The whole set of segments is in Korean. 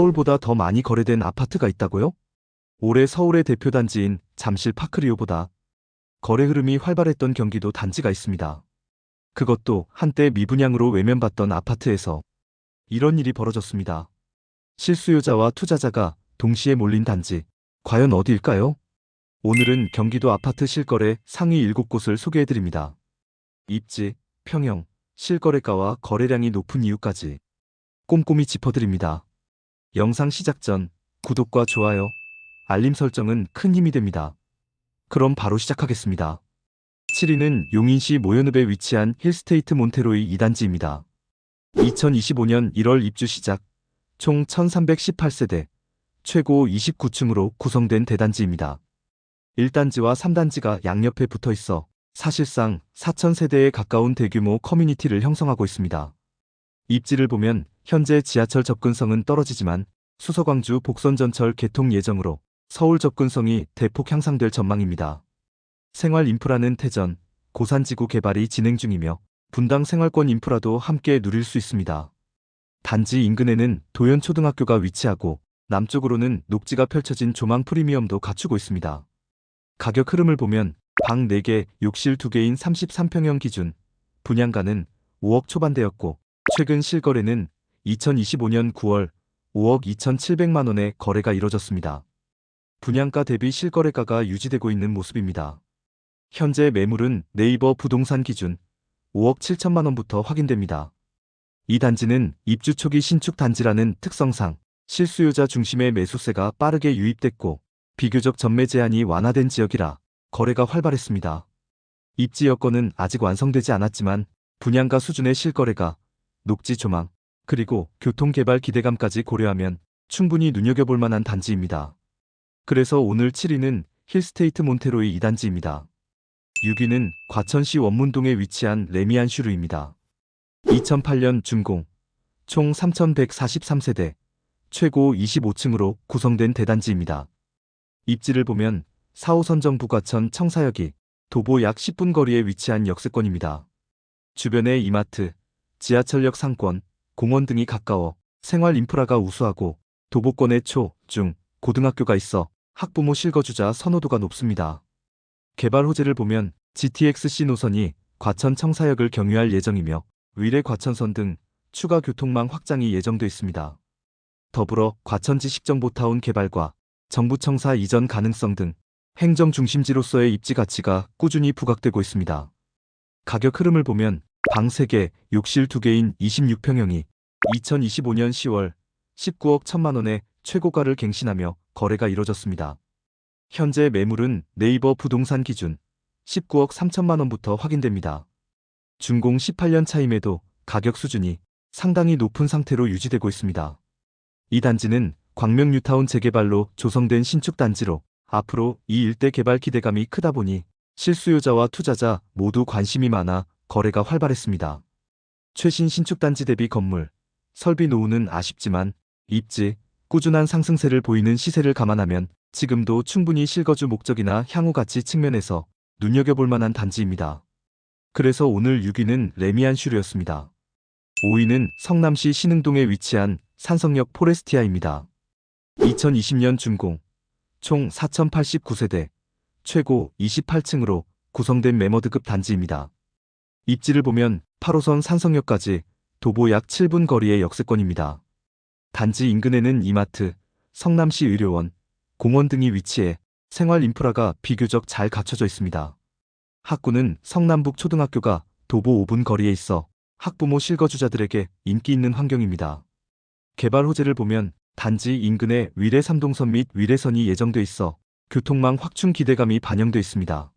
서울보다 더 많이 거래된 아파트가 있다고요? 올해 서울의 대표 단지인 잠실 파크리오보다 거래 흐름이 활발했던 경기도 단지가 있습니다. 그것도 한때 미분양으로 외면받던 아파트에서 이런 일이 벌어졌습니다. 실수요자와 투자자가 동시에 몰린 단지, 과연 어디일까요? 오늘은 경기도 아파트 실거래 상위 7곳을 소개해드립니다. 입지, 평형, 실거래가와 거래량이 높은 이유까지 꼼꼼히 짚어드립니다. 영상 시작 전 구독과 좋아요, 알림 설정은 큰 힘이 됩니다. 그럼 바로 시작하겠습니다. 7위는 용인시 모연읍에 위치한 힐스테이트 몬테로이 2단지입니다. 2025년 1월 입주 시작, 총 1318세대, 최고 29층으로 구성된 대단지입니다. 1단지와 3단지가 양옆에 붙어 있어 사실상 4,000세대에 가까운 대규모 커뮤니티를 형성하고 있습니다. 입지를 보면 현재 지하철 접근성은 떨어지지만 수서광주 복선전철 개통 예정으로 서울 접근성이 대폭 향상될 전망입니다. 생활 인프라는 태전, 고산지구 개발이 진행 중이며 분당 생활권 인프라도 함께 누릴 수 있습니다. 단지 인근에는 도연초등학교가 위치하고 남쪽으로는 녹지가 펼쳐진 조망 프리미엄도 갖추고 있습니다. 가격 흐름을 보면 방 4개, 욕실 2개인 33평형 기준, 분양가는 5억 초반대였고 최근 실거래는 2025년 9월 5억 2,700만 원의 거래가 이뤄졌습니다. 분양가 대비 실거래가가 유지되고 있는 모습입니다. 현재 매물은 네이버 부동산 기준 5억 7천만 원부터 확인됩니다. 이 단지는 입주 초기 신축 단지라는 특성상 실수요자 중심의 매수세가 빠르게 유입됐고 비교적 전매 제한이 완화된 지역이라 거래가 활발했습니다. 입지 여건은 아직 완성되지 않았지만 분양가 수준의 실거래가 녹지 조망 그리고 교통개발 기대감까지 고려하면 충분히 눈여겨볼 만한 단지입니다. 그래서 오늘 7위는 힐스테이트 몬테로이 2단지입니다. 6위는 과천시 원문동에 위치한 레미안 슈르입니다. 2008년 준공, 총 3,143세대, 최고 25층으로 구성된 대단지입니다. 입지를 보면 4호선 정부 과천 청사역이 도보 약 10분 거리에 위치한 역세권입니다. 주변에 이마트, 지하철역 상권, 공원 등이 가까워 생활 인프라가 우수하고 도보권에 초, 중, 고등학교가 있어 학부모 실거주자 선호도가 높습니다. 개발 호재를 보면 GTX-C 노선이 과천 청사역을 경유할 예정이며 위례 과천선 등 추가 교통망 확장이 예정돼 있습니다. 더불어 과천지 식정보타운 개발과 정부청사 이전 가능성 등 행정 중심지로서의 입지 가치가 꾸준히 부각되고 있습니다. 가격 흐름을 보면 방 3개, 욕실 2개인 26평형이 2025년 10월 19억 1천만 원의 최고가를 갱신하며 거래가 이뤄졌습니다. 현재 매물은 네이버 부동산 기준 19억 3천만 원부터 확인됩니다. 준공 18년 차임에도 가격 수준이 상당히 높은 상태로 유지되고 있습니다. 이 단지는 광명 뉴타운 재개발로 조성된 신축 단지로 앞으로 이 일대 개발 기대감이 크다 보니 실수요자와 투자자 모두 관심이 많아 거래가 활발했습니다. 최신 신축 단지 대비 건물, 설비 노후는 아쉽지만 입지, 꾸준한 상승세를 보이는 시세를 감안하면 지금도 충분히 실거주 목적이나 향후 가치 측면에서 눈여겨볼 만한 단지입니다. 그래서 오늘 6위는 레미안 슈르였습니다. 5위는 성남시 신흥동에 위치한 산성역 포레스티아입니다. 2020년 준공, 총 4,089세대, 최고 28층으로 구성된 메머드급 단지입니다. 입지를 보면 8호선 산성역까지 도보 약 7분 거리의 역세권입니다. 단지 인근에는 이마트, 성남시 의료원, 공원 등이 위치해 생활 인프라가 비교적 잘 갖춰져 있습니다. 학구는 성남북 초등학교가 도보 5분 거리에 있어 학부모 실거주자들에게 인기 있는 환경입니다. 개발 호재를 보면 단지 인근에 위례 3동선 및 위례선이 예정돼 있어 교통망 확충 기대감이 반영돼 있습니다.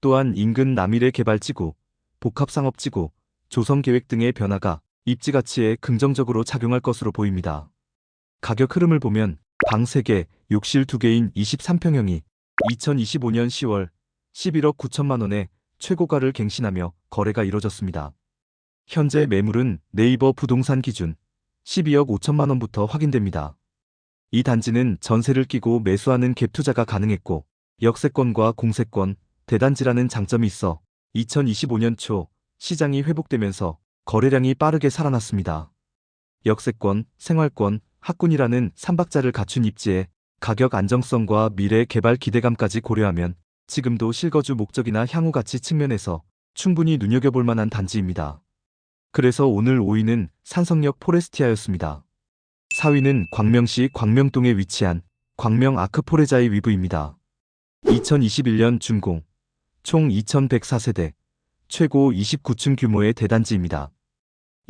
또한 인근 남일의 개발지구, 복합상업지구, 조성계획 등의 변화가 입지 가치에 긍정적으로 작용할 것으로 보입니다. 가격 흐름을 보면 방 3개, 욕실 2개인 23평형이 2025년 10월 11억 9천만 원에 최고가를 갱신하며 거래가 이뤄졌습니다. 현재 매물은 네이버 부동산 기준 12억 5천만 원부터 확인됩니다. 이 단지는 전세를 끼고 매수하는 갭 투자가 가능했고 역세권과 공세권, 대단지라는 장점이 있어 2025년 초 시장이 회복되면서 거래량이 빠르게 살아났습니다. 역세권, 생활권, 학군이라는 3박자를 갖춘 입지에 가격 안정성과 미래 개발 기대감까지 고려하면 지금도 실거주 목적이나 향후 가치 측면에서 충분히 눈여겨볼 만한 단지입니다. 그래서 오늘 5위는 산성역 포레스티아였습니다. 4위는 광명시 광명동에 위치한 광명 아크포레자의 위브입니다. 2021년 준공, 총 2104세대, 최고 29층 규모의 대단지입니다.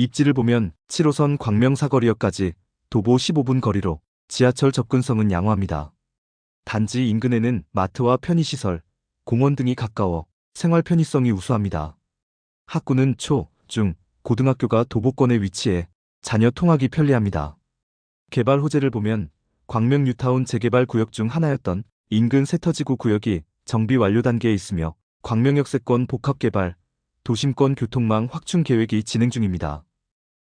입지를 보면 7호선 광명 사거리역까지 도보 15분 거리로 지하철 접근성은 양호합니다. 단지 인근에는 마트와 편의시설, 공원 등이 가까워 생활 편의성이 우수합니다. 학구는 초, 중, 고등학교가 도보권에 위치해 자녀 통학이 편리합니다. 개발 호재를 보면 광명 뉴타운 재개발 구역 중 하나였던 인근 세터지구 구역이 정비 완료 단계에 있으며 광명역세권 복합개발, 도심권 교통망 확충 계획이 진행 중입니다.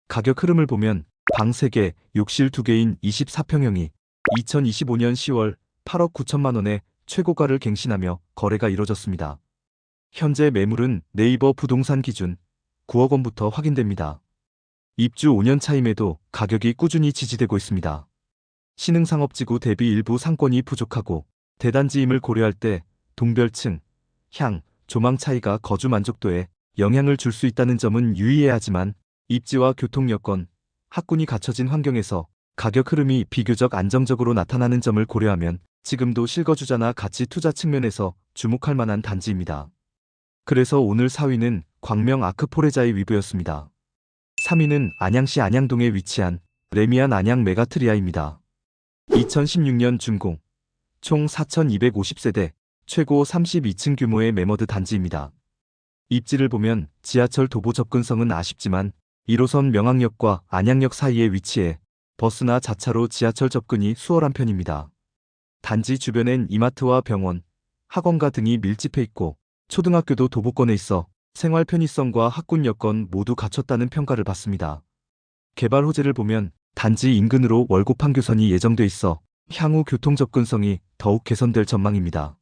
가격 흐름을 보면 방 3개, 욕실 2개인 24평형이 2025년 10월 8억 9천만 원에 최고가를 갱신하며 거래가 이뤄졌습니다. 현재 매물은 네이버 부동산 기준 9억 원부터 확인됩니다. 입주 5년 차임에도 가격이 꾸준히 지지되고 있습니다. 신흥상업지구 대비 일부 상권이 부족하고 대단지임을 고려할 때 동별층, 향, 조망 차이가 거주 만족도에 영향을 줄 수 있다는 점은 유의해야 하지만 입지와 교통 여건, 학군이 갖춰진 환경에서 가격 흐름이 비교적 안정적으로 나타나는 점을 고려하면 지금도 실거주자나 가치 투자 측면에서 주목할 만한 단지입니다. 그래서 오늘 4위는 광명 아크포레자의 위브였습니다. 3위는 안양시 안양동에 위치한 레미안 안양 메가트리아입니다. 2016년 준공, 총 4,250세대, 최고 32층 규모의 매머드 단지입니다. 입지를 보면 지하철 도보 접근성은 아쉽지만 1호선 명항역과 안양역 사이에 위치해 버스나 자차로 지하철 접근이 수월한 편입니다. 단지 주변엔 이마트와 병원, 학원가 등이 밀집해 있고 초등학교도 도보권에 있어 생활 편의성과 학군 여건 모두 갖췄다는 평가를 받습니다. 개발 호재를 보면 단지 인근으로 월곡 판교선이 예정돼 있어 향후 교통 접근성이 더욱 개선될 전망입니다.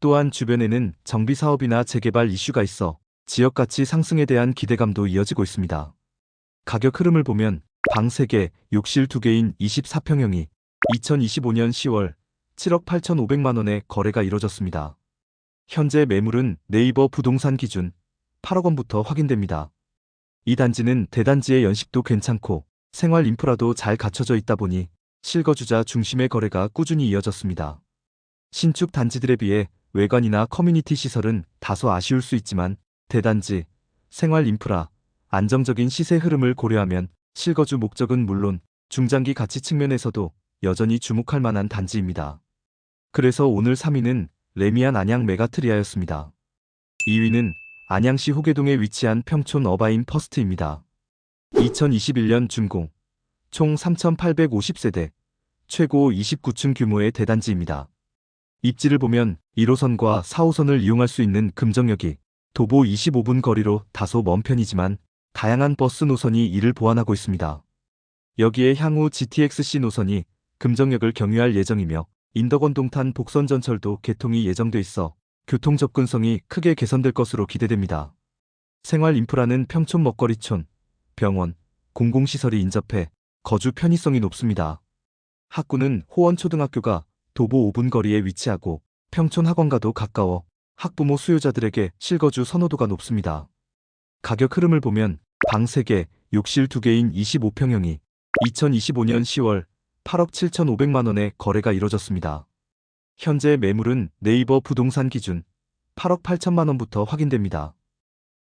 또한 주변에는 정비 사업이나 재개발 이슈가 있어 지역 가치 상승에 대한 기대감도 이어지고 있습니다. 가격 흐름을 보면 방 3개, 욕실 2개인 24평형이 2025년 10월 7억 8,500만 원에 거래가 이뤄졌습니다. 현재 매물은 네이버 부동산 기준 8억 원부터 확인됩니다. 이 단지는 대단지의 연식도 괜찮고 생활 인프라도 잘 갖춰져 있다 보니 실거주자 중심의 거래가 꾸준히 이어졌습니다. 신축 단지들에 비해 외관이나 커뮤니티 시설은 다소 아쉬울 수 있지만 대단지, 생활 인프라, 안정적인 시세 흐름을 고려하면 실거주 목적은 물론 중장기 가치 측면에서도 여전히 주목할 만한 단지입니다. 그래서 오늘 3위는 레미안 안양 메가트리아였습니다. 2위는 안양시 호계동에 위치한 평촌 어바인 퍼스트입니다. 2021년 준공, 총 3,850세대, 최고 29층 규모의 대단지입니다. 입지를 보면 1호선과 4호선을 이용할 수 있는 금정역이 도보 25분 거리로 다소 먼 편이지만 다양한 버스 노선이 이를 보완하고 있습니다. 여기에 향후 GTX-C 노선이 금정역을 경유할 예정이며 인덕원 동탄 복선 전철도 개통이 예정돼 있어 교통 접근성이 크게 개선될 것으로 기대됩니다. 생활 인프라는 평촌 먹거리촌, 병원, 공공시설이 인접해 거주 편의성이 높습니다. 학구는 호원초등학교가 도보 5분 거리에 위치하고 평촌 학원과도 가까워 학부모 수요자들에게 실거주 선호도가 높습니다. 가격 흐름을 보면 방 3개, 욕실 2개인 25평형이 2025년 10월 8억 7,500만 원에 거래가 이뤄졌습니다. 현재 매물은 네이버 부동산 기준 8억 8천만 원부터 확인됩니다.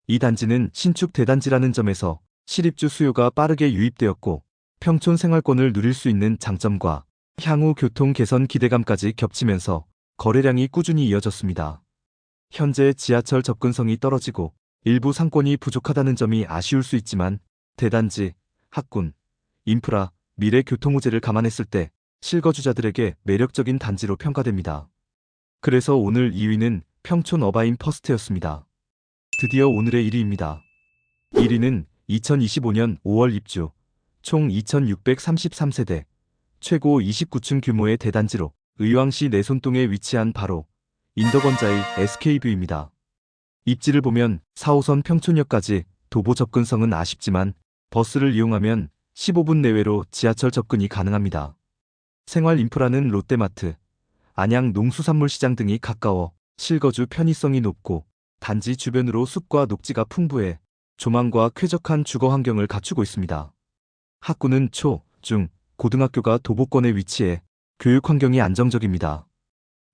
이 단지는 신축 대단지라는 점에서 실입주 수요가 빠르게 유입되었고 평촌 생활권을 누릴 수 있는 장점과 향후 교통 개선 기대감까지 겹치면서 거래량이 꾸준히 이어졌습니다. 현재 지하철 접근성이 떨어지고 일부 상권이 부족하다는 점이 아쉬울 수 있지만 대단지, 학군, 인프라, 미래 교통 호재를 감안했을 때 실거주자들에게 매력적인 단지로 평가됩니다. 그래서 오늘 2위는 평촌 어바인 퍼스트였습니다. 드디어 오늘의 1위입니다. 1위는 2025년 5월 입주, 총 2633세대, 최고 29층 규모의 대단지로 의왕시 내손동에 위치한 바로 인덕원자의 SK뷰입니다. 입지를 보면 4호선 평촌역까지 도보 접근성은 아쉽지만 버스를 이용하면 15분 내외로 지하철 접근이 가능합니다. 생활 인프라는 롯데마트, 안양 농수산물시장 등이 가까워 실거주 편의성이 높고 단지 주변으로 숲과 녹지가 풍부해 조망과 쾌적한 주거 환경을 갖추고 있습니다. 학구는 초, 중, 고등학교가 도보권에 위치해 교육 환경이 안정적입니다.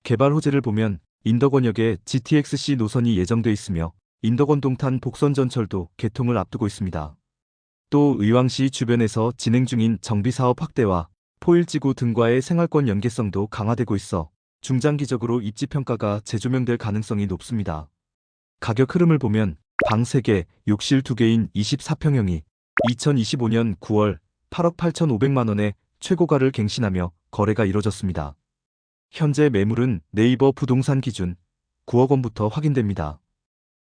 개발 호재를 보면 인덕원역에 GTX-C 노선이 예정돼 있으며 인덕원 동탄 복선전철도 개통을 앞두고 있습니다. 또 의왕시 주변에서 진행 중인 정비사업 확대와 포일지구 등과의 생활권 연계성도 강화되고 있어 중장기적으로 입지 평가가 재조명될 가능성이 높습니다. 가격 흐름을 보면 방 3개, 욕실 2개인 24평형이 2025년 9월 8억 8,500만 원에 최고가를 갱신하며 거래가 이뤄졌습니다. 현재 매물은 네이버 부동산 기준 9억 원부터 확인됩니다.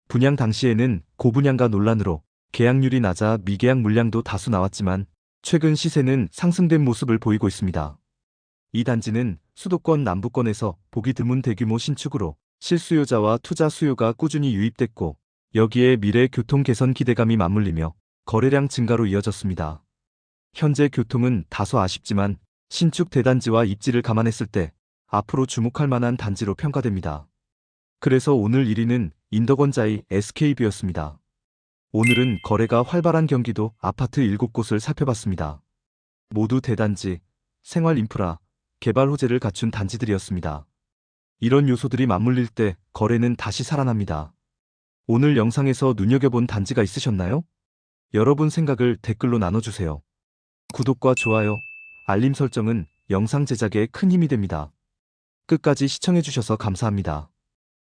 분양 당시에는 고분양가 논란으로 계약률이 낮아 미계약 물량도 다수 나왔지만 최근 시세는 상승된 모습을 보이고 있습니다. 이 단지는 수도권 남부권에서 보기 드문 대규모 신축으로 실수요자와 투자 수요가 꾸준히 유입됐고 여기에 미래 교통 개선 기대감이 맞물리며 거래량 증가로 이어졌습니다. 현재 교통은 다소 아쉽지만 신축 대단지와 입지를 감안했을 때 앞으로 주목할 만한 단지로 평가됩니다. 그래서 오늘 1위는 인덕원자이 SK뷰였습니다. 오늘은 거래가 활발한 경기도 아파트 7곳을 살펴봤습니다. 모두 대단지, 생활 인프라, 개발 호재를 갖춘 단지들이었습니다. 이런 요소들이 맞물릴 때 거래는 다시 살아납니다. 오늘 영상에서 눈여겨본 단지가 있으셨나요? 여러분 생각을 댓글로 나눠주세요. 구독과 좋아요, 알림 설정은 영상 제작에 큰 힘이 됩니다. 끝까지 시청해주셔서 감사합니다.